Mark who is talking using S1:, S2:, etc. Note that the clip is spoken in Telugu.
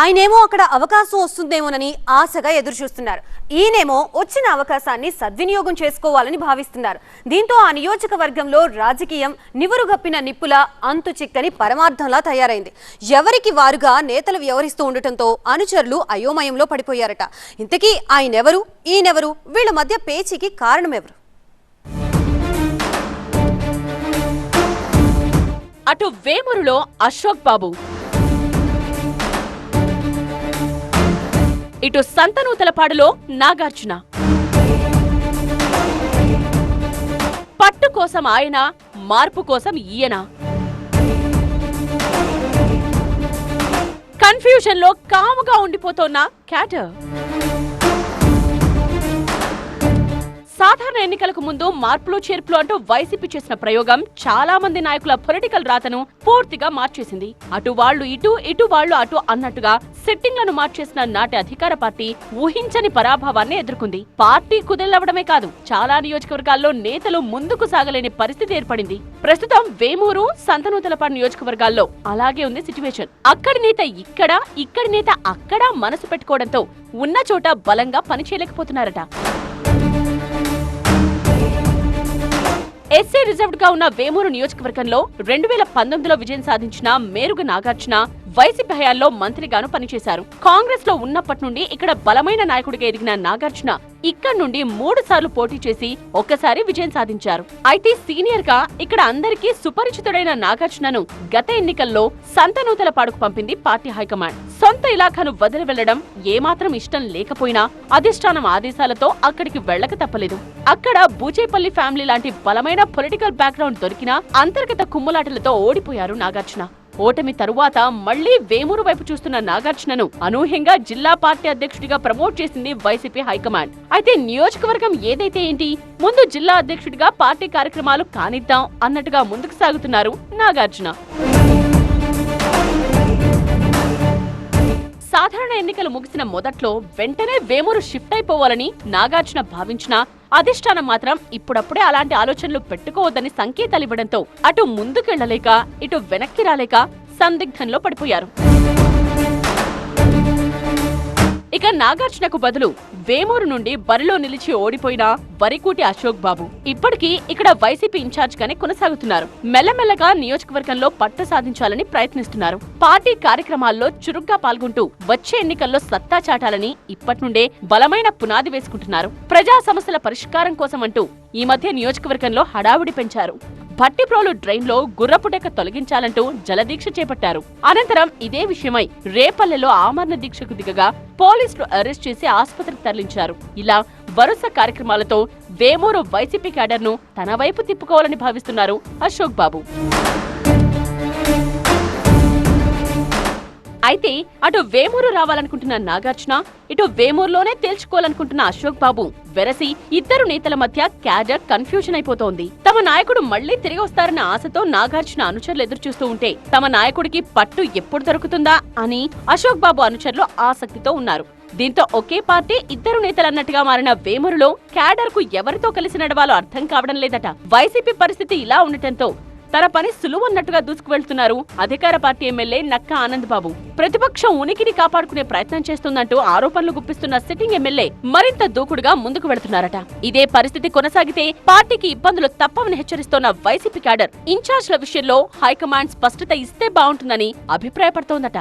S1: ఆయనేమో అక్కడ అవకాశం వస్తుందేమోనని ఆశగా ఎదురు చూస్తున్నారు ఈయనేమో వచ్చిన అవకాశాన్ని సద్వినియోగం చేసుకోవాలని భావిస్తున్నారు. దీంతో ఆ నియోజకవర్గంలో రాజకీయం నివురుగప్పిన నిప్పుల అంతు చిక్కని పరమార్థంలా తయారైంది. ఎవరికి వారుగా నేతలు వ్యవహరిస్తూ ఉండటంతో అనుచరులు అయోమయంలో పడిపోయారట. ఇంతకీ ఆయనెవరు? ఈయనెవరు? వీళ్ళ మధ్య పేచీకి కారణమెవరు?
S2: అటు వేమూరులో అశోక్ బాబు ఇటు సంతనూతలపాడులో నాగార్జున. పట్టు కోసం ఆయన మార్పు కోసం ఈయన. కన్ఫ్యూజన్లో కాముగా ఉండిపోతోన్న క్యాటర్. సాధారణ ఎన్నికలకు ముందు మార్పులు చేర్పులు అంటూ వైసీపీ చేసిన ప్రయోగం చాలా మంది నాయకుల పొలిటికల్ రాతను పూర్తిగా మార్చేసింది. అటు వాళ్ళు ఇటు ఇటు వాళ్ళు అటు అన్నట్టుగా సెట్టింగ్లను మార్చేసిన నాటి అధికార పార్టీ ఊహించని పరాభవాన్ని ఎదుర్కొంది. పార్టీ కుదిలవడమే కాదు చాలా నియోజకవర్గాల్లో నేతలు ముందుకు సాగలేని పరిస్థితి ఏర్పడింది. ప్రస్తుతం వేమూరు సంతనూతలపాడు నియోజకవర్గాల్లో అలాగే ఉంది సిచ్యువేషన్ అక్కడి నేత ఇక్కడ ఇక్కడి నేత అక్కడ మనసు పెట్టుకోవడంతో ఉన్న చోట బలంగా పనిచేయలేకపోతున్నారట. ఎస్సీ రిజర్వ్డ్గా ఉన్న వేమూరు నియోజకవర్గంలో రెండు వేల పంతొమ్మిదిలో విజయం సాధించిన మేరుగ నాగార్జున వైసీపీ హయాల్లో మంత్రిగాను పనిచేశారు. కాంగ్రెస్లో ఉన్నప్పటి నుండి ఇక్కడ బలమైన నాయకుడిగా ఎదిగిన నాగార్జున ఇక్కడ నుండి మూడు సార్లు పోటీ చేసి ఒక్కసారి విజయం సాధించారు. అయితే సీనియర్గా ఇక్కడ అందరికీ సుపరిచితుడైన నాగార్జునను గత ఎన్నికల్లో సంతనూతల పాడుకు పంపింది పార్టీ హైకమాండ్. సొంత ఇలాఖాను వదిలి వెళ్ళడం ఏమాత్రం ఇష్టం లేకపోయినా అధిష్టానం ఆదేశాలతో అక్కడికి వెళ్ళక తప్పలేదు. అక్కడ బూచేపల్లి ఫ్యామిలీ లాంటి బలమైన పొలిటికల్ బ్యాక్గ్రౌండ్ దొరికినా అంతర్గత కుమ్ములాటలతో ఓడిపోయారు నాగార్జున. ఓటమి తరువాత మళ్ళీ వేమూరు వైపు చూస్తున్న నాగార్జునను అనూహ్యంగా జిల్లా పార్టీ అధ్యక్షుడిగా ప్రమోట్ చేసింది వైసీపీ హైకమాండ్. అయితే నియోజకవర్గం ఏదైతే ఏంటి? ముందు జిల్లా అధ్యక్షుడిగా పార్టీ కార్యక్రమాలు కానిద్దాం అన్నట్టుగా ముందుకు సాగుతున్నారు నాగార్జున. సాధారణ ఎన్నికలు ముగిసిన మొదట్లో వెంటనే వేమూరు షిఫ్ట్ అయిపోవాలని నాగార్జున భావించినా అధిష్టానం మాత్రం ఇప్పుడప్పుడే అలాంటి ఆలోచనలు పెట్టుకోవద్దని సంకేతాలు ఇవ్వడంతో అటు ముందుకెళ్ళలేక ఇటు వెనక్కి రాలేక సందిగ్ధంలో పడిపోయారు. ఇక నాగార్జునకు బదులు వేమూరు నుండి బరిలో నిలిచి ఓడిపోయిన వరికూటి అశోక్ బాబు ఇప్పటికీ ఇక్కడ వైసీపీ ఇన్ఛార్జ్ గానే కొనసాగుతున్నారు. మెల్లమెల్లగా నియోజకవర్గంలో పట్టు సాధించాలని ప్రయత్నిస్తున్నారు. పార్టీ కార్యక్రమాల్లో చురుగ్గా పాల్గొంటూ వచ్చే ఎన్నికల్లో సత్తా చాటాలని ఇప్పటి నుండే బలమైన పునాది వేసుకుంటున్నారు. ప్రజా సమస్యల పరిష్కారం కోసం అంటూ ఈ మధ్య నియోజకవర్గంలో హడావుడి పెంచారు. భట్టిప్రోలు డ్రైన్లో గుర్రపుటెక్క తొలగించాలంటూ జలదీక్ష చేపట్టారు. అనంతరం ఇదే విషయమై రేపల్లెలో ఆమరణ దీక్షకు దిగగా పోలీసులు అరెస్ట్ చేసి ఆసుపత్రికి తరలించారు. ఇలా వరుస కార్యక్రమాలతో వేమూరు వైసీపీ క్యాడర్ను తన వైపు తిప్పుకోవాలని భావిస్తున్నారు అశోక్ బాబు. అయితే అటు వేమూరు రావాలనుకుంటున్న నాగార్జున ఇటు వేమూరులోనే తేల్చుకోవాలనుకుంటున్న అశోక్ బాబు వెరసి ఇద్దరు నేతల మధ్య క్యాడర్ కన్ఫ్యూజన్ అయిపోతోంది. తమ నాయకుడు మళ్ళీ తిరిగి వస్తారన్న ఆశతో నాగార్జున అనుచరులు ఎదురు చూస్తూ ఉంటే తమ నాయకుడికి పట్టు ఎప్పుడు దొరుకుతుందా అని అశోక్ బాబు అనుచరులు ఆసక్తితో ఉన్నారు. దీంతో ఒకే పార్టీ ఇద్దరు నేతలన్నట్టుగా మారిన వేమూరులో క్యాడర్కు ఎవరితో కలిసి నడవాలో అర్థం కావడం లేదట. వైసీపీ పరిస్థితి ఇలా ఉండటంతో తన పని సులువన్నట్టుగా దూసుకువెళ్తున్నారు. అధికార పార్టీ ఎమ్మెల్యే నక్క ఆనంద్ బాబు ప్రతిపక్షం ఉనికిని కాపాడుకునే ప్రయత్నం చేస్తుందంటూ ఆరోపణలు గుప్పిస్తున్న సిట్టింగ్ ఎమ్మెల్యే మరింత దూకుడుగా ముందుకు వెళుతున్నారట. ఇదే పరిస్థితి కొనసాగితే పార్టీకి ఇబ్బందులు తప్పవని హెచ్చరిస్తోన్న వైసీపీ క్యాడర్ ఇన్ఛార్జ్ల విషయంలో హైకమాండ్ స్పష్టత ఇస్తే బాగుంటుందని అభిప్రాయపడుతోందట.